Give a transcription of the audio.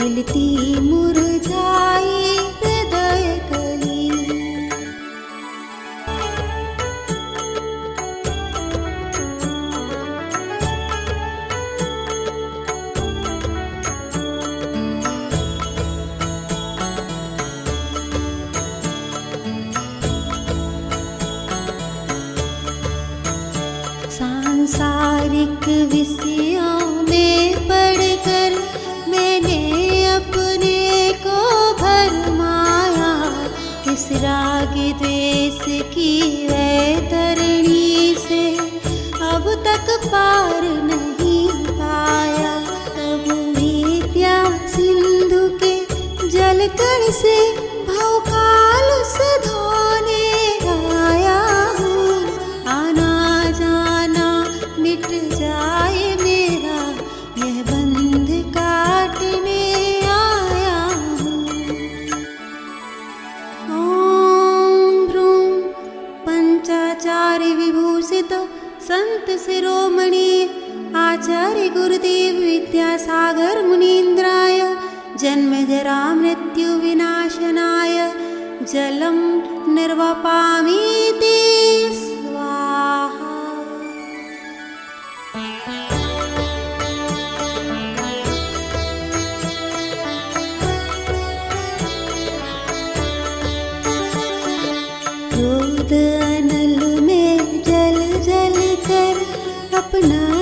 खिलती मुरझाई हृदय कली। सांसारिक विषयों राग द्वेष की वैतरणी से। अब तक पार नहीं पाया तब विद्या सिंधु के जलकण से। प्रसिद्ध संत शिरोमणि आचार्य गुरुदेव विद्यासागर गुरुदेवविद्यासागरमुनीन्द्राय जन्मजरा मृत्युविनाशनाय जलं निर्वपामीति स्वाहा। अपना